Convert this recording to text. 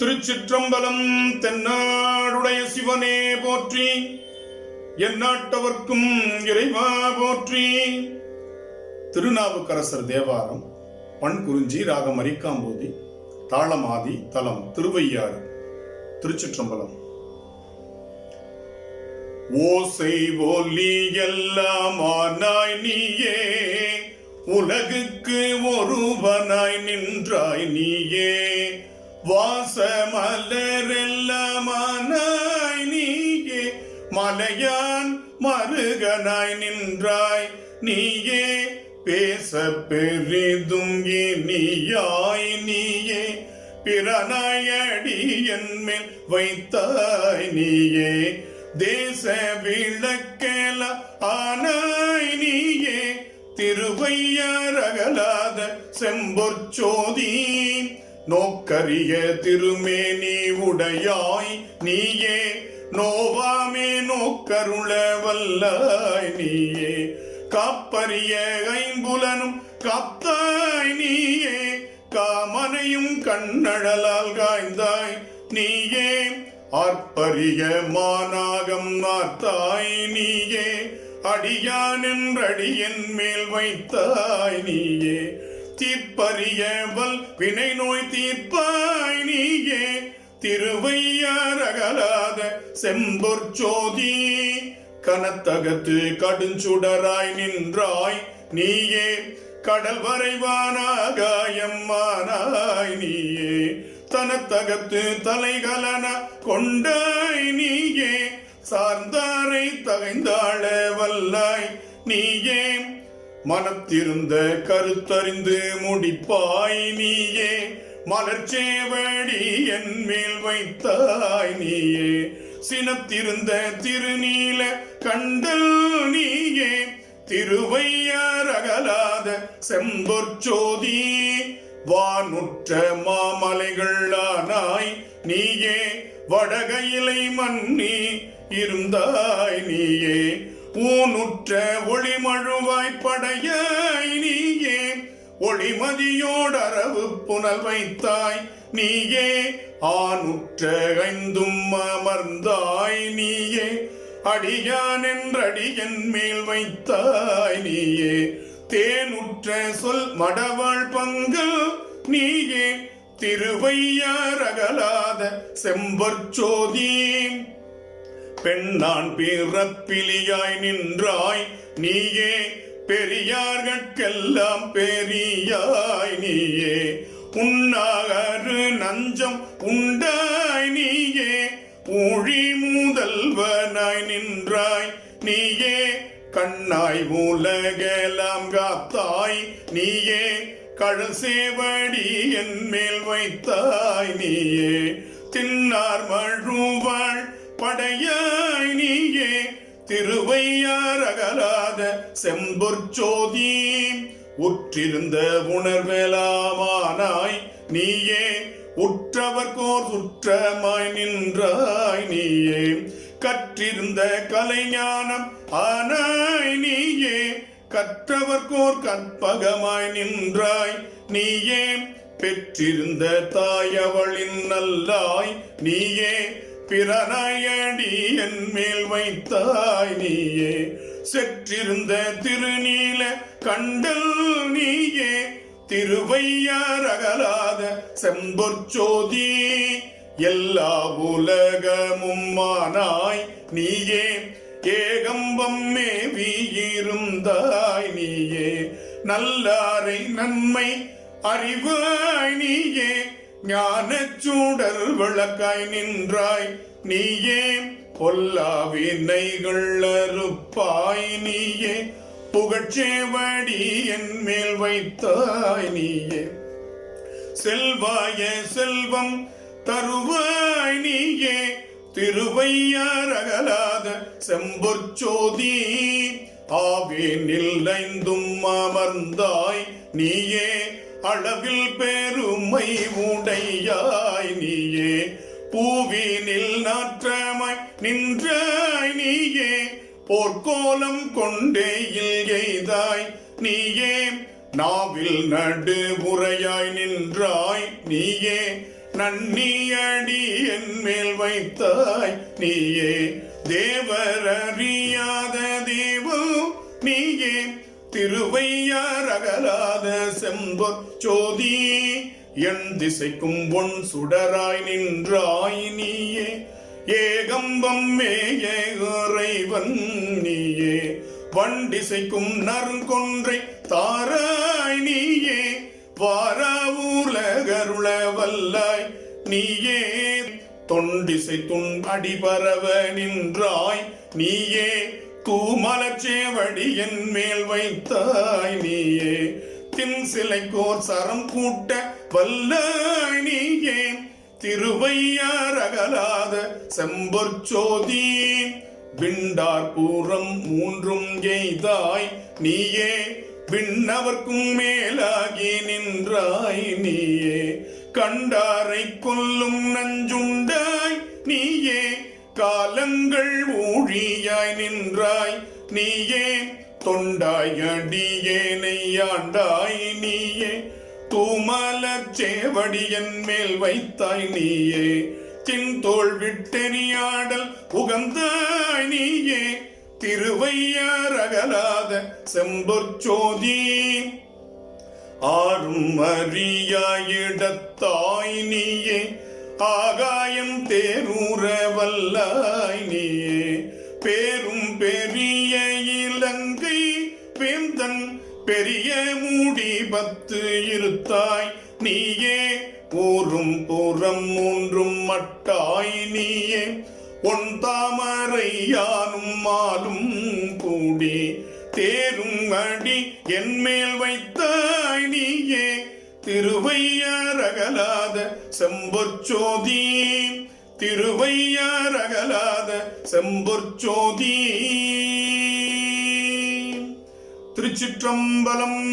திருச்சிற்றம்பலம் தென்னாடுடைய சிவனே போற்றி. எந்நாட்டவர்க்கும் இறைவா போற்றி. திருநாவுக்கரசர் தேவாரம் பண்குறிஞ்சி ராகம் அரிக்காம்போதி தாளமாதி தலம் திருவையாறு திருச்சிற்றம்பலம். ஓசை ஒலி எல்லாமானாய் நீயே உலகுக்கு ஒருவனாய் நின்றாய் நீயே. வாசமலரெல்லாமானாய் நீயே மலையான் மருகனாய் நின்றாய். நீயே பேச பெரிதும் இனியாய் நீயே பிறனாயடி என் மேல் வைத்தாய் நீயே. தேச விளக்கேல ஆனாய் நீயே திருவையாரகலாத செம்பொற்சோதீன் நோக்கரிய திருமேனி உடையாய் நீயே நோவாமே நோக்கருள வல்லாய் நீயே. காப்பரிய ஐம்புலனும் காத்தாய் நீயே காமனையும் கண்ணழலால் காய்ந்தாய் நீயே. ஆர்ப்பரிய மானாகம் நாத்தாய் நீயே அடியான் என்றடியன் மேல் வைத்தாய் நீயே. தீர்ப்பறியவல் வினை நோய் தீர்ப்பாய் நீயே. திருவையார் அகலாத செம்பொற் ஜோதி கனத்தகத்து கடுஞ்சுடராய் நின்றாய் நீயே. கடல் வரைவானாகாயம்மானாய் நீயே. தனத்தகத்து தலைகலன கொண்டாய் நீயே. சார்ந்தாரை தகைந்தாழ வல்லாய் நீயே. மனத்திருந்த கருத்தறிந்து முடிப்பாய் நீயே. மலர்ச்சேவடி என் மேல் வைத்தாய் நீயே. சினத்திருந்த திருநீல கண்டல் நீயே. திருவையாரகலாத செம்பொற்சோதி வானுற்ற மாமலைகளானாய் நீயே. வடகையிலை மன்னி இருந்தாய் நீயே. ஊனுற்ற ஒளிமழுவாய் படையாய் நீயே. ஒளிமதியோடரவு புனல் வைத்தாய் நீயே. ஆணுற்ற ஐந்தும் அமர்ந்தாய் நீயே. அடியான் என்றடியன் மேல் வைத்தாய் நீயே. தேனுற்ற சொல் மடவாள் பங்கு நீயே. திருவையாரகலாத செம்பற்சோதி பெண்ணான் பிறப்பிலியாய் நின்றாய். நீயே பெரியார்கட்கெல்லாம் பெரியாய் நீயே. உன்னாகரு நஞ்சம் உண்டாய் நீயே. ஊழி முதல்வனாய் நின்றாய். நீயே கண்ணாய் உலகெல்லாம் காத்தாய். நீயே கடல் சேவடி என் மேல் வைத்தாய். நீயே தின்னார் மழுவாள் படையாய் நீயே திருவையார் திருவையாரகலாத செம்பொற்சோதி உற்றிருந்த உணர்வேலாமானாய் நீயே உற்றவர்கோர் சுற்றமாய் நின்றாய் நீயே. கற்றிருந்த கலைஞானம் ஆனாய் நீயே கற்றவர்கோர் கற்பகமாய் நின்றாய் நீயே. பெற்றிருந்த தாயவளின் நல்லாய் நீயே பிறனாயடி என் மேல் வைத்தாய் நீயே. செற்றிருந்த திருநீல கண்டல் நீயே. திருவையார் அகலாத செம்பொற்சோதி எல்லா உலகமும் மானாய் நீயே. ஏகம்பம் மேவியிருந்தாய் நீயே. நல்லாரை நன்மை அறிவாய் நீயே. ஞானச்சூடர் விளக்காய் நின்றாய். நீயே பொல்லா வினைகள் அறுப்பாய். நீயே புகழ்ச்சேவடி என் மேல் வைத்தாய். நீயே செல்வாய செல்வம் தருவாய். நீயே திருவையார் அகலாத செம்பொற்சோதி ஆவேனில் ஐந்தும் அமர்ந்தாய். நீயே அளவில் பெருமை உடையாய் நீயே. பூவினில் நாற்றமாய் நின்றாய் நீயே. போர்க்கோலம் கொண்டே எய்தாய் நீயே. நாவில் நடுவுரையாய் நின்றாய் நீயே. நன்னியடி என் மேல் வைத்தாய் நீயே. தேவர் அறியாத தேவம் நீயே. திருவையார் அகலாத செம்பொற் சோதி என் திசைக்கும் பொன் சுடராய் நின்றாய் நீயே. ஏகம்பம் மேய இறைவன் நீயே. பண்டிசைக்கும் நற்கொன்றை தாராய் நீயே. வாராவூலகருள வல்லாய் நீயே. தொண்டிசை துன் அடிபரவ நின்றாய் நீயே. தூமலச்சேவடி என் மேல் வைத்தாய் நீயே. தின் சிலைக்கோர் சரம் கூட்ட வல்லாய் நீயே. திருவையார் அகலாத செம்பொற்சோதி விண்டார் பூரம் மூன்றும் எய்தாய் நீயே. விண்ணவர்க்கும் மேலாகி நின்றாய் நீயே. கண்டாரை கொல்லும் நஞ்சுண்டாய் நீயே. காலங்கள் ஊழியாய் நின்றாய். நீயே தொண்டாய் அடியேனை ஆண்டாய் நீயே. தூமலர் சேவடியன் மேல் வைத்தாய் நீயே. தின்தோள் விட்டெறியாடல் புகந்தாய் நீயே. திருவையார் அகலாத செம்பொற்சோதி ஆறும் அறியாயிடத்தாய் நீயே. ஆகாயம் தேரூர வல்லாய் நீயே. பேரும் பெரிய இலங்கை வேந்தன் பெரிய மூடி பத்து இருத்தாய் நீயே. ஊரும் புறம் மூன்றும் மட்டாய் நீயே. ஒன் தாமரையானும் மாலும் கூடி. தேரும் அடி என் மேல் வைத்தாய் நீயே. திருவையார் அகலாத செம்பொற்சோதி. திருவையார் அகலாத செம்பொற்சோதி. திருச்சிற்றம்பலம்.